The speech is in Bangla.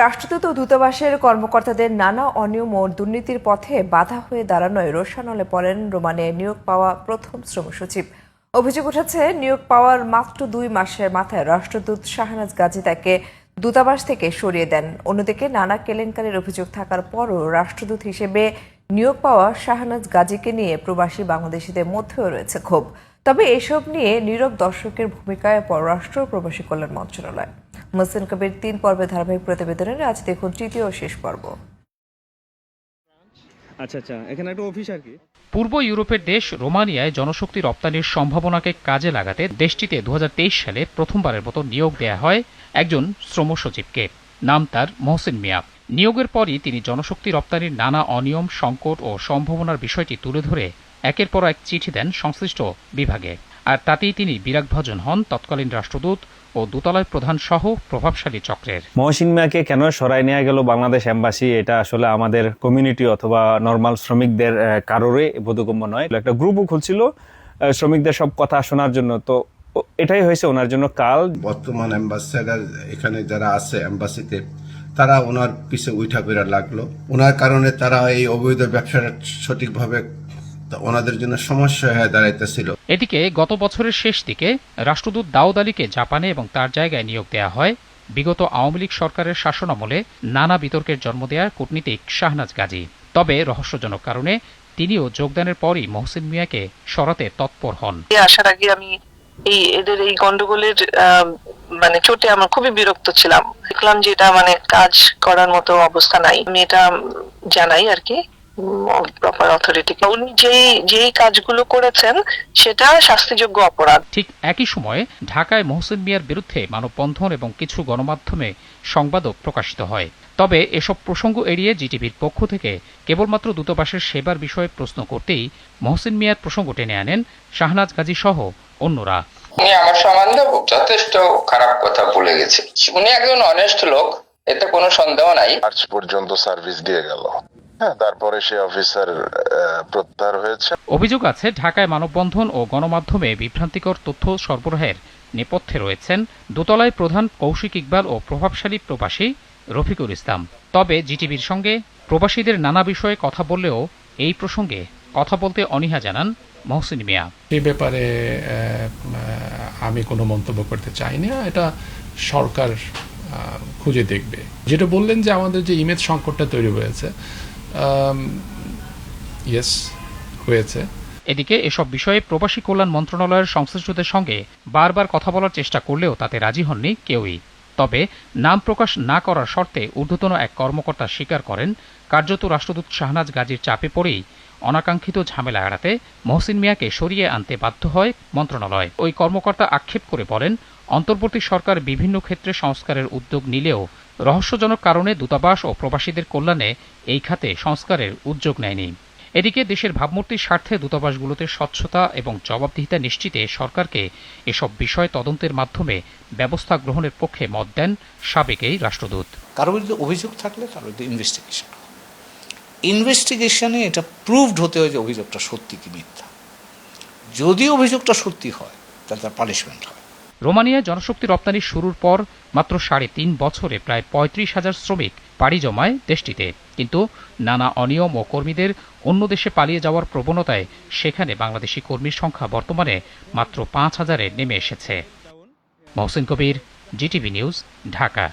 রাষ্ট্রদূত ও দূতাবাসের কর্মকর্তাদের নানা অনিয়ম ও দুর্নীতির পথে বাধা হয়ে দাঁড়ানোয় রোষানলে পড়েন রোমানে নিয়োগ পাওয়া প্রথম শ্রম সচিব। অভিযোগ উঠেছে নিয়োগ পাওয়ার মাত্র দুই মাসের মাথায় রাষ্ট্রদূত শাহনাজ গাজী তাকে দূতাবাস থেকে সরিয়ে দেন। অন্যদিকে নানা কেলেঙ্কারির অভিযোগ থাকার পরও রাষ্ট্রদূত হিসেবে নিয়োগ পাওয়া শাহনাজ গাজীকে নিয়ে প্রবাসী বাংলাদেশিদের মধ্যেও রয়েছে ক্ষোভ। তবে এসব নিয়ে নীরব দর্শকের ভূমিকায় পররাষ্ট্র প্রবাসী কল্যাণ মন্ত্রণালয় মুসলিম কবির তিন পর্বের ধারাবাহিক প্রতিবেদনের আজ দেখুন তৃতীয় ও শেষ পর্ব। আচ্ছা আচ্ছা এখানে একটা অফিস আর কি? পূর্ব ইউরোপের দেশ রোমানিয়ায় জনশক্তি রপ্তানির সম্ভাবনাকে কাজে লাগাতে দেশটিতে দুহাজার তেইশ সালে প্রথমবারের মতো নিয়োগ দেয়া হয় একজন শ্রম সচিবকে। নাম তার মহসিন মিয়া। নিয়োগের পরই তিনি জনশক্তি রপ্তানির নানা অনিয়ম সংকট ও সম্ভাবনার বিষয়টি তুলে ধরে একের পর এক চিঠি দেন সংশ্লিষ্ট বিভাগে। আর তাতেই তিনি বিরাগভাজন হন তৎকালীন রাষ্ট্রদূত ও দোতলায় প্রধান সহ প্রভাবশালী চক্রের। মহসিন মিয়াকে কেন সরাই নেওয়া গেল বাংলাদেশ এম্বাসি? এটা আসলে আমাদের কমিউনিটি অথবা নর্মাল শ্রমিকদের আহ, কারোরই বোধগম্য নয়। একটা গ্রুপও খুলছিল শ্রমিকদের সব কথা শোনার জন্য। তো এটাই হয়েছে ওনার জন্য কাল। বর্তমান অ্যাম্বাসেডার এখানে যারা আছে অ্যাম্বাসিতে তারা ওনার পিছে উঠা করে লাগল। ওনার কারণে তারা এই অবৈধ ব্যবসাটা সঠিকভাবে ওনাদের জন্য সমস্যা হয়ে দাঁড়াইতেছিল। এদিকে গত বছরের শেষ দিকে রাষ্ট্রদূত দাউদ আলীকে জাপানে এবং তার জায়গায় নিয়োগ দেয়া হয়। বিগত আওয়ামী লীগ সরকারের শাসনামলে নানা বিতর্কের জন্ম দেয়া কূটনীতিক শাহনাজ গাজী। তবে রহস্যজনক কারণে তিনিও যোগদানের পরই মহসিন মিয়াকে সরাতে তৎপর হন। আসার আগে আমি এই এদের এই গন্ডগোলের আহ, মানে চোটে আমার খুবই বিরক্ত ছিলাম। দেখলাম যে এটা মানে কাজ করার মতো অবস্থা নাই। আমি এটা জানাই আর কি। প্রপার অথরিটি উনি যেই যেই কাজগুলো করেছেন সেটা শাস্তিযোগ্য অপরাধ। ঠিক একই সময়ে ঢাকায় মহসিন মিয়ার বিরুদ্ধে মানববন্ধন এবং কিছু গণমাধ্যমে সংবাদও প্রকাশিত হয়। তবে এসব প্রসঙ্গ এড়িয়ে জিটিভির পক্ষ থেকে কেবলমাত্র দূতাবাসের সেবার বিষয়ে প্রশ্ন করতেই মহসিন মিয়ার প্রসঙ্গ টেনে আনেন শাহনাজ গাজী সহ অন্যরা। উনি আমার সম্বন্ধে যথেষ্ট খারাপ কথা বলে গেছে। উনি একজন অনেস্ট লোক এতে কোনো সন্দেহ নাই। মার্চ পর্যন্ত সার্ভিস দিয়ে গেল। হ্যাঁ তারপরে সে অফিসার প্রত্যাহার হয়েছে। অভিযোগ আছে ঢাকায় মানববন্ধন ও গণমাধ্যমে বিভ্রান্তিকর তথ্য সরবরাহের নেপথ্যে রয়েছেন দোতলায় প্রধান কৌশিক ইকবাল ও প্রভাবশালী প্রবাসী রফিকুল ইসলাম। তবে জিটিভির সঙ্গে প্রবাসীদের নানা বিষয়ে কথা বললেও এই প্রসঙ্গে কথা বলতে অনীহা জানান মহসিন মিয়া। এই ব্যাপারে আমি কোনো মন্তব্য করতে চাই না এটা সরকার আহ, খুঁজে দেখবে। যেটা বললেন যে আমাদের যে ইমেজ সংকটটা তৈরি হয়েছে ইয়েস হয়েছে। এদিকে এসব বিষয়ে প্রবাসী কল্যাণ মন্ত্রণালয়ের সংশ্লিষ্টদের সঙ্গে বারবার কথা বলার চেষ্টা করলেও তাতে রাজি হননি কেউই। তবে নাম প্রকাশ না করার শর্তে ঊর্ধ্বতন এক কর্মকর্তা স্বীকার করেন, কার্যত রাষ্ট্রদূত শাহনাজ গাজীর চাপে পড়েই অনাকাঙ্ক্ষিত ঝামেলা এড়াতে মহসিন মিয়াকে সরিয়ে আনতে বাধ্য হয় মন্ত্রণালয়। ওই কর্মকর্তা আক্ষেপ করে বলেন অন্তর্বর্তী সরকার বিভিন্ন ক্ষেত্রে সংস্কারের উদ্যোগ নিলেও রহস্যজনক কারণে দূতাবাস ও প্রবাসীদের কল্যাণে এই খাতে সংস্কারের উদ্যোগ নেয়নি। এদিকে দেশের ভাবমূর্তির স্বার্থে দূতাবাসগুলোতে স্বচ্ছতা এবং জবাবদিহিতা নিশ্চিতে সরকারকে এসব বিষয় তদন্তের মাধ্যমে ব্যবস্থা গ্রহণের পক্ষে মত দেন সাবেক এই রাষ্ট্রদূত। কারও অভিযোগ থাকলে ইনভেস্টিগেশন ইনভেস্টিগেশনে এটা প্রুভড হতে হয় যে অভিযোগটা সত্যি কি মিথ্যা। যদি অভিযোগটা সত্যি হয়, তাহলে তার পানিশমেন্ট হয়। রোমানিয়ায় জনশক্তি রপ্তানি শুরুর পর মাত্র সাড়ে তিন বছরে প্রায় পঁয়ত্রিশ হাজার শ্রমিক পাড়ি জমায় দেশটিতে। কিন্তু নানা অনিয়ম ও কর্মীদের অন্য দেশে পালিয়ে যাওয়ার প্রবণতায় সেখানে বাংলাদেশি কর্মীর সংখ্যা বর্তমানে মাত্র পাঁচ হাজারে নেমে এসেছে। Mohsin Kabir, GTV news, Dhaka.